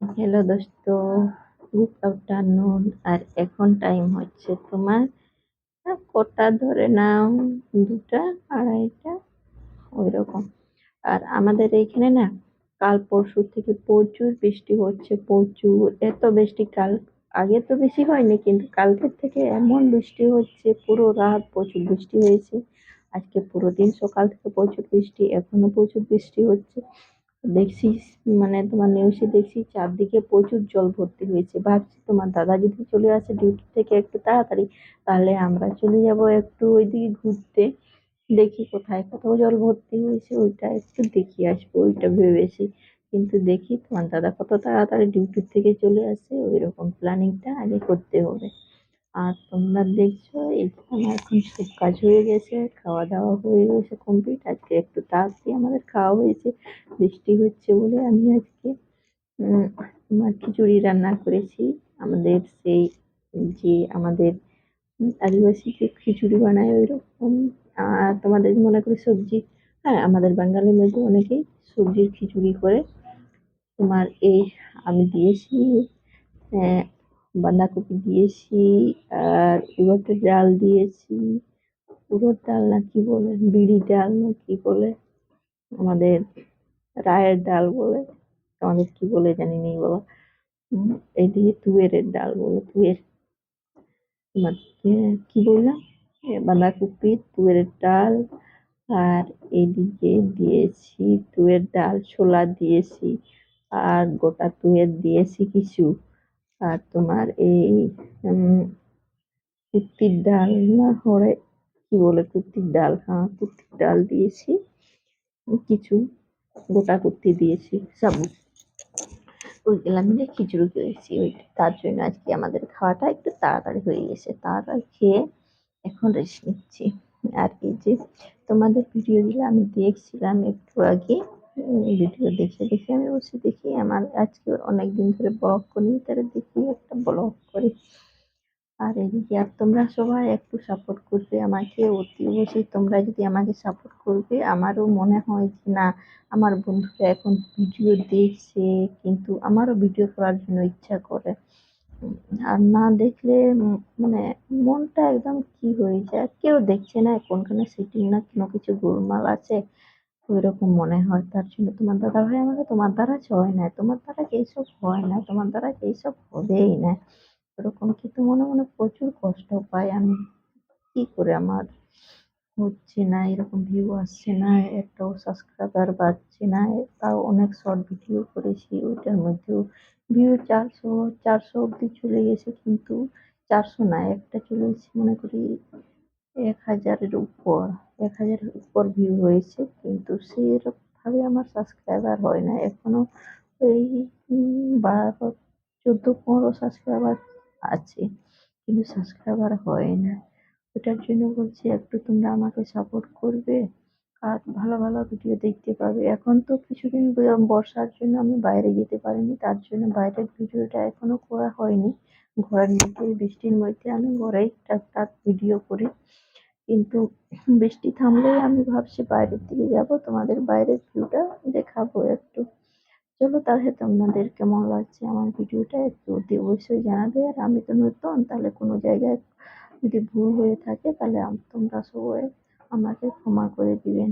Hello দোস্ত good afternoon আর এখন time হচ্ছে তোমার কটা ধরে নাও? দুটা, আড়াইটা? ওই রকম আর আমাদের এইখানে না, কাল পরশু থেকে প্রচুর বৃষ্টি হচ্ছে, প্রচুর। এত বৃষ্টি, কাল আগে তো বেশি হয়নি, কিন্তু কালকের থেকে এমন বৃষ্টি হচ্ছে, পুরো রাত প্রচুর বৃষ্টি হয়েছে। আজকে পুরো দিন সকাল থেকে প্রচুর বৃষ্টি, এখনও প্রচুর বৃষ্টি হচ্ছে। দেখছি মানে তোমার নিউজে দেখছি চারদিকে প্রচুর জল ভর্তি হয়েছে। ভাবছি তোমার দাদা যদি চলে আসে ডিউটি থেকে একটু তাড়াতাড়ি, তাহলে আমরা চলে যাব একটু ওইদিকে ঘুরতে। দেখি কোথায় কোথাও জল ভর্তি হয়েছে, ওইটা একটু দেখি আসব, ওইটা ভেবেছি। কিন্তু দেখি তোমার দাদা কত তাড়াতাড়ি ডিউটি থেকে চলে আসে ওই রকম প্ল্যানিংটা আগে করতে হবে। আর তোমরা দেখছ এখানে এখন সব কাজ হয়ে গেছে খাওয়া দাওয়া হয়ে গেছে কমপ্লিট আজকে একটু তাড়াতাড়ি আমাদের খাওয়া হয়েছে বৃষ্টি হচ্ছে বলে আমি আজকে তোমার খিচুড়ি রান্না করেছি। আমাদের সেই যে আমাদের আদিবাসী যে খিচুড়ি বানায় ওই রকম আর তোমাদের মনে করি সবজি হ্যাঁ আমাদের বাঙালির মধ্যে অনেকেই সবজির খিচুড়ি করে। তোমার এই আমি দিয়েছি আহ, বাঁধাকপি দিয়েছি আর উড়দের ডাল দিয়েছি। উড়দ ডাল না কি বলে? বিড়ি ডাল না কি বলে? আমাদের রায়ের ডাল বলে? আমাদের কি বলে জানি নেই বাবা। উম, এইদিকে তুয়েরের ডাল বলে তুয়ের। কি বললাম? বাঁধাকপি তুয়ের ডাল আর এদিকে দিয়েছি তুয়ের ডাল ছোলা দিয়েছি আর গোটা তুয়ের দিয়েছি কিছু। আর তোমার এই কুর্তির ডাল না, হরে, কি বলে কুর্তির ডাল? হ্যাঁ কুর্তির ডাল দিয়েছি, কিছু, গোটা কুর্তি দিয়েছি, সাবু। ওইগুলো মিলে খিচুড়ি করেছি, ওই তার জন্য আজকে আমাদের খাওয়াটা একটু তাড়াতাড়ি হয়ে গেছে, তাড়াতাড়ি খেয়ে এখন রেস্ট নিচ্ছি। আর এই যে তোমাদের ভিডিওগুলো আমি দেখছিলাম একটু আগে ভিডিও দেখে দেখে, আমি বসে দেখি আমার আজকে অনেক দিন ধরে ব্লগ করি তারা দেখি একটা ব্লগ করি। আর এদিকে, আর তোমরা সবাই একটু সাপোর্ট করবে আমাকে, অতি অবশ্যই তোমরা যদি আমাকে সাপোর্ট করবে, আমারও মনে হয় যে না, আমার বন্ধুরা এখন ভিডিও দেখছে, কিন্তু আমারও ভিডিও করার জন্য ইচ্ছা করে। আর না দেখলে মানে মনটা একদম কি হয়ে যায়, কেউ দেখছে না, কোনখানে সেটিং না, কোনো কিছু গোলমাল আছে। ওইরকম মনে হয়। তার জন্য তোমার দাদা ভাই আমাকে, তোমার দ্বারা হয় না তোমার দ্বারা এইসব হয় না, তোমার দ্বারা এইসব হবেই না? এরকম কিন্তু মনে মনে প্রচুর কষ্ট পাই আমি। কি করে আমার হচ্ছে না, এরকম ভিউ আসছে না, একটাও সাবস্ক্রাইবার বাড়ছে না, তাও অনেক শর্ট ভিডিও করেছি, ওইটার মধ্যেও ভিউ চারশো চারশো অব্দি চলে গেছে কিন্তু চারশো না, একটা চলে এসেছে মনে করি এক হাজারের উপর। এক হাজারের উপর ভিউ হয়েছে, কিন্তু সেরকমভাবে আমার সাবস্ক্রাইবার হয় না। এখনও এই বারো, চোদ্দ, পনেরো সাবস্ক্রাইবার আছে, কিন্তু সাবস্ক্রাইবার হয় না। ওটার জন্য বলছি, একটু তোমরা আমাকে সাপোর্ট করবে, আর ভালো ভালো ভিডিও দেখতে পাবে। এখন তো কিছুদিন বর্ষার জন্য আমি বাইরে যেতে পারিনি, তার জন্য বাইরের ভিডিওটা এখনও করা হয়নি। ঘরের মধ্যে, বৃষ্টির মধ্যে আমি ঘরেই টুকটাক ভিডিও করি। কিন্তু বৃষ্টি থামলেই আমি ভাবছি বাইরের দিকে যাব, তোমাদের বাইরের ভিউটা দেখাবো একটু। চলো তাহলে তোমাদের কেমন লাগছে আমার ভিডিওটা একটু অতি অবশ্যই জানাবে। আর আমি তো নতুন, তাহলে কোনো জায়গায় যদি ভুল হয়ে থাকে, তাহলে তোমরা সবাই আমাকে ক্ষমা করে দিবেন।